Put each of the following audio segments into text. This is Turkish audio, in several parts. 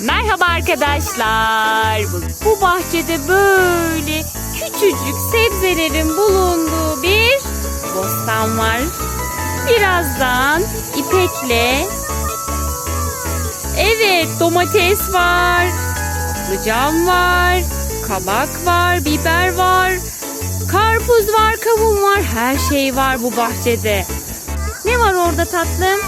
Merhaba arkadaşlar. Bu, bahçede böyle küçücük sebzelerin bulunduğu bir bostan var. Birazdan ipekle Evet domates var. Patlıcan var. Kabak var. Biber var. Karpuz var. Kavun var. Her şey var bu bahçede. Ne var orada tatlım?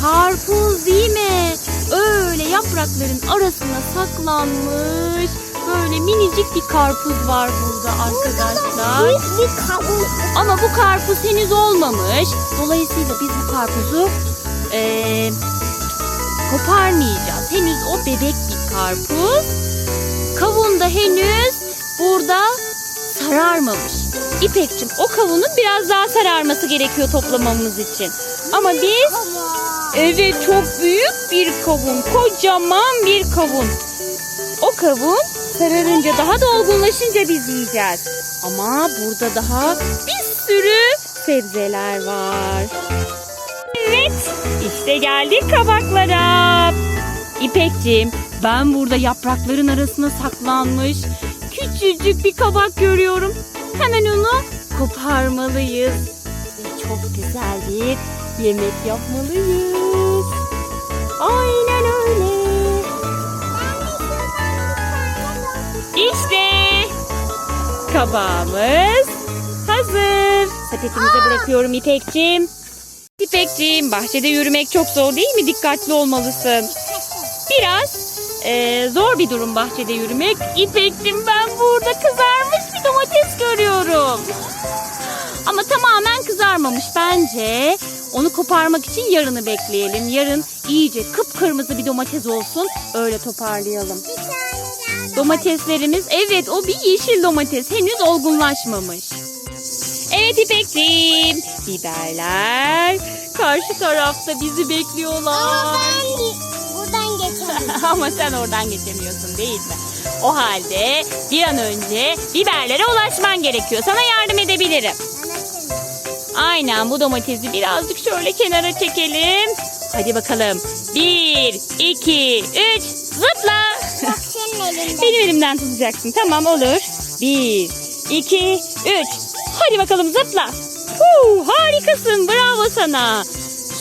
Karpuz değil mi? Öyle yaprakların arasına saklanmış. Böyle minicik bir karpuz var burada arkadaşlar. Bir kavun. Ama bu karpuz henüz olmamış. Dolayısıyla biz bu karpuzu eee, koparmayacağız. Henüz o bebek bir karpuz. Kavun da henüz burada sararmamış. İpekçim o kavunun biraz daha sararması gerekiyor toplamamız için. Ama biz Evet çok büyük bir kavun. Kocaman bir kavun. O kavun sararınca daha da olgunlaşınca biz yiyeceğiz. Ama burada daha bir sürü sebzeler var. Evet işte geldik kabaklara. İpekciğim ben burada yaprakların arasına saklanmış küçücük bir kabak görüyorum. Hemen onu koparmalıyız. Çok güzel bir yemek yapmalıyız. Aynen öyle. İşte kabağımız hazır. Sepetimize bırakıyorum İpekciğim. İpekciğim bahçede yürümek çok zor değil mi? Dikkatli olmalısın. Biraz eee, zor bir durum bahçede yürümek. İpekciğim ben burada kızarmış bir domates görüyorum. Ama tamamen kızarmamış bence. Onu koparmak için yarını bekleyelim. Yarın iyice kıpkırmızı bir domates olsun. Öyle toparlayalım. Domateslerimiz evet o bir yeşil domates. Henüz olgunlaşmamış. Evet İpekciğim. Biberler karşı tarafta bizi Ama bekliyorlar. ben buradan geçerim. Ama sen oradan geçemiyorsun değil mi? O halde bir an önce biberlere ulaşman gerekiyor. Sana yardım edebilirim. Aynen bu domatesi birazcık şöyle kenara çekelim. Hadi bakalım. Bir, iki, üç, zıpla. Bak senin elinde. Benim elimden tutacaksın. Tamam olur. Bir, iki, üç. Hadi bakalım zıpla. Huu, harikasın. Bravo sana.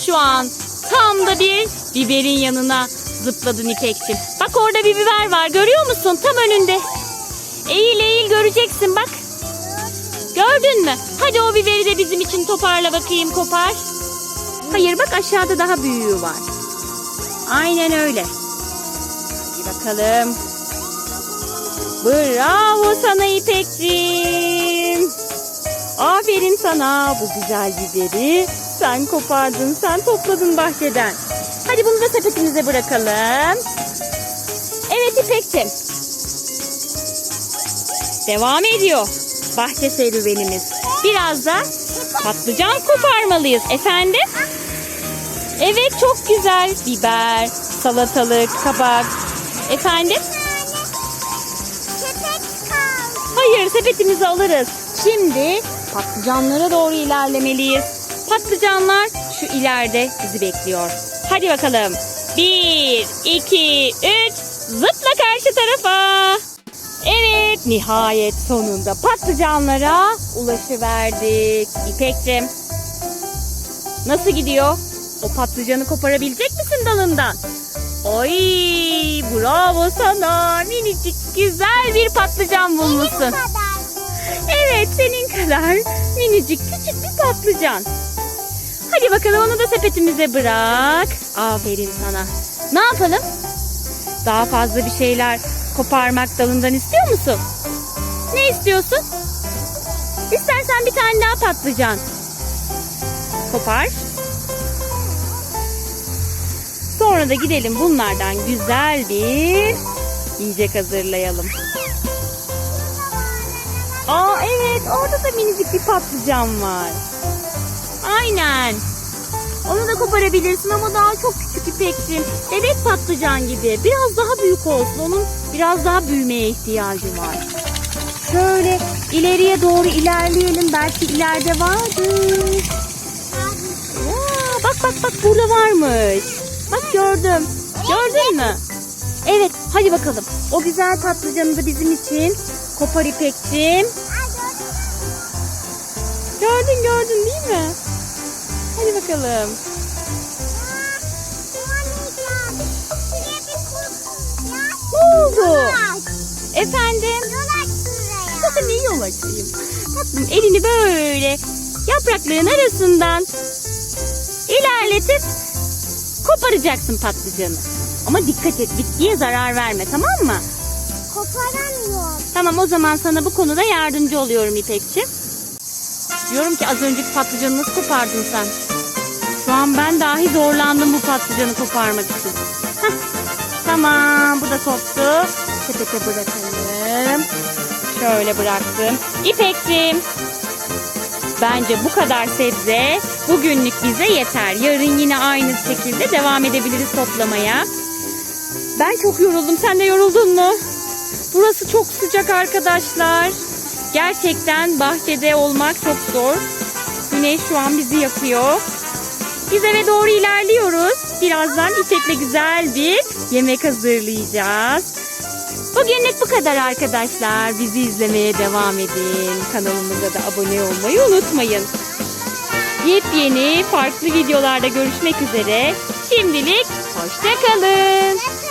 Şu an tam da bir biberin yanına zıpladın İpek'ciğim. Bak orada bir biber var. Görüyor musun? Tam önünde. Eğil eğil göreceksin bak. Gördün mü? Hadi o biberi de bizim için toparla bakayım kopar. Hayır bak aşağıda daha büyüğü var. Aynen öyle. Hadi bakalım. Bravo sana İpekciğim. Aferin sana bu güzel biberi. Sen kopardın, sen topladın bahçeden. Hadi bunu da sepetimize bırakalım. Evet İpekciğim. Devam ediyor bahçe serüvenimiz. Biraz da patlıcan koparmalıyız. Efendim? Evet çok güzel. Biber, salatalık, kabak. Efendim? Hayır sepetimizi alırız. Şimdi patlıcanlara doğru ilerlemeliyiz. Patlıcanlar şu ileride bizi bekliyor. Hadi bakalım. Bir, iki, üç. Zıpla karşı tarafa. Evet nihayet sonunda patlıcanlara ulaşıverdik. İpek'cim nasıl gidiyor? O patlıcanı koparabilecek misin dalından? Oy bravo sana minicik güzel bir patlıcan bulmuşsun. Evet senin kadar minicik küçük bir patlıcan. Hadi bakalım onu da sepetimize bırak. Aferin sana. Ne yapalım? Daha fazla bir şeyler koparmak dalından istiyor musun? Ne istiyorsun? İstersen bir tane daha patlıcan. Kopar. Sonra da gidelim bunlardan güzel bir yiyecek hazırlayalım. Aa evet orada da minicik bir patlıcan var. Aynen. Onu da koparabilirsin ama daha çok küçük İpek'cim. Bebek patlıcan gibi. Biraz daha büyük olsun. Onun biraz daha büyümeye ihtiyacı var. Şöyle ileriye doğru ilerleyelim. Belki ileride vardır. Ya, bak bak bak burada varmış. Bak gördüm. Gördün mü? Evet hadi bakalım. O güzel patlıcanı da bizim için kopar İpek'cim. Gördün gördün değil mi? Hadi bakalım. Ne oldu? Efendim? ne yol açayım? Tatlım elini böyle yaprakların arasından ilerletip koparacaksın patlıcanı. Ama dikkat et bitkiye zarar verme tamam mı? Koparamıyorum. Tamam o zaman sana bu konuda yardımcı oluyorum İpekçim. Diyorum ki az önceki patlıcanı nasıl kopardın sen? Şu an ben dahi zorlandım bu patlıcanı koparmak için. Tamam bu da koptu. Sepete bırakalım. Şöyle bıraktım. İpekçim. Bence bu kadar sebze bugünlük bize yeter. Yarın yine aynı şekilde devam edebiliriz toplamaya. Ben çok yoruldum. Sen de yoruldun mu? Burası çok sıcak arkadaşlar. Gerçekten bahçede olmak çok zor. Güneş şu an bizi yakıyor. Biz eve doğru ilerliyoruz. Birazdan İpek'le güzel bir yemek hazırlayacağız. Bugünlük bu kadar arkadaşlar. Bizi izlemeye devam edin. Kanalımıza da abone olmayı unutmayın. Yepyeni farklı videolarda görüşmek üzere. Şimdilik hoşçakalın.